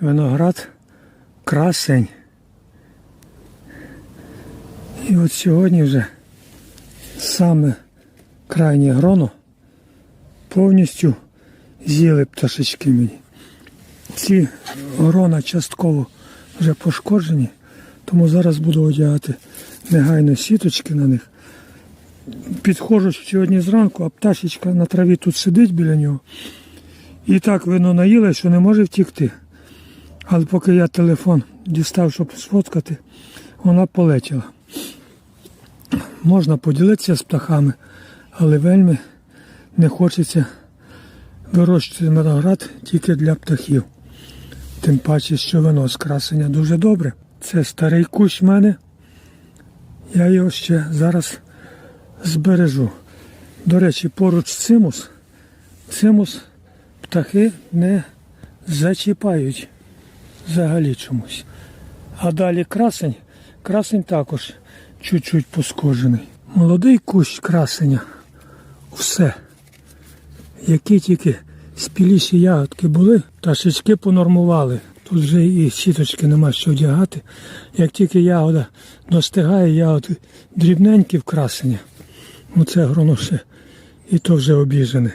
виноград красень. І от сьогодні вже саме крайнє гроно повністю з'їли пташечки мені. Ці грона частково вже пошкоджені, тому зараз буду одягати негайно сіточки на них. Підходжу сьогодні зранку, а пташечка на траві тут сидить біля нього. І так вино наїла, що не може втікти. Але поки я телефон дістав, щоб сфоткати, вона полетіла. Можна поділитися з птахами, але вельми не хочеться вирощувати виноград тільки для птахів. Тим паче, що вино з красення дуже добре. Це старий кущ в мене. Я його ще зараз збережу. До речі, поруч цимус, цимус птахи не зачіпають взагалі чомусь. А далі красень, красень також чуть-чуть поскожений. Молодий кущ красення. Все. Які тільки спіліші ягодки були, пташечки понормували. Тут вже і сіточки нема що одягати. Як тільки ягода достигає, ягоди дрібненькі вкрасення. Ну це гроно ще і то вже обіжене.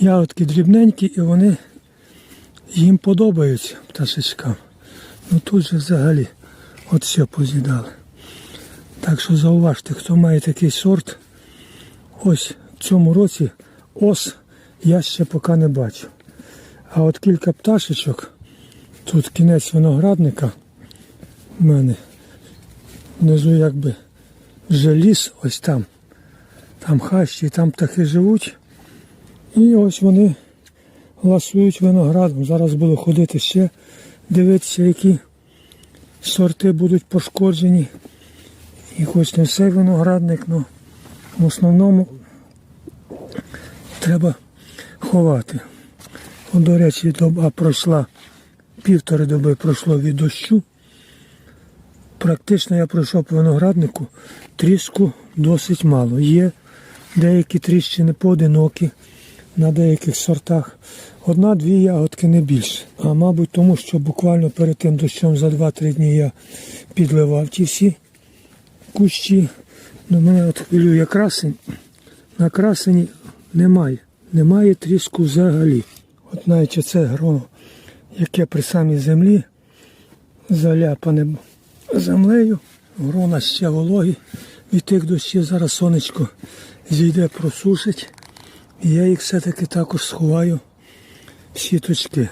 Ягодки дрібненькі і вони їм подобаються пташечкам. Ну тут же взагалі от все поз'їдали. Так що зауважте, хто має такий сорт, ось в цьому році ос я ще поки не бачу. А от кілька пташечок, тут кінець виноградника в мене. Внизу якби вже ліс ось там. Там хащі, там птахи живуть. І ось вони ласують виноградом. Зараз буду ходити ще, дивитися, які сорти будуть пошкоджені. І хоч не все виноградник, але в основному треба ховати. От, до речі, доба пройшла, півтори доби пройшло від дощу. Практично я пройшов по винограднику, тріску досить мало. Є деякі тріщини поодинокі на деяких сортах. Одна-дві ягодки не більше. А мабуть, тому що буквально перед тим дощом за 2-3 дні я підливав ті всі кущі. Ну, мене от хвилює красень. На красені немає. Немає тріску взагалі. От навіть це гроно, яке при самій землі заляпане землею, грона ще вологі. Від тих дощів зараз сонечко зійде, просушить. Я їх все-таки також сховаю в сіточки.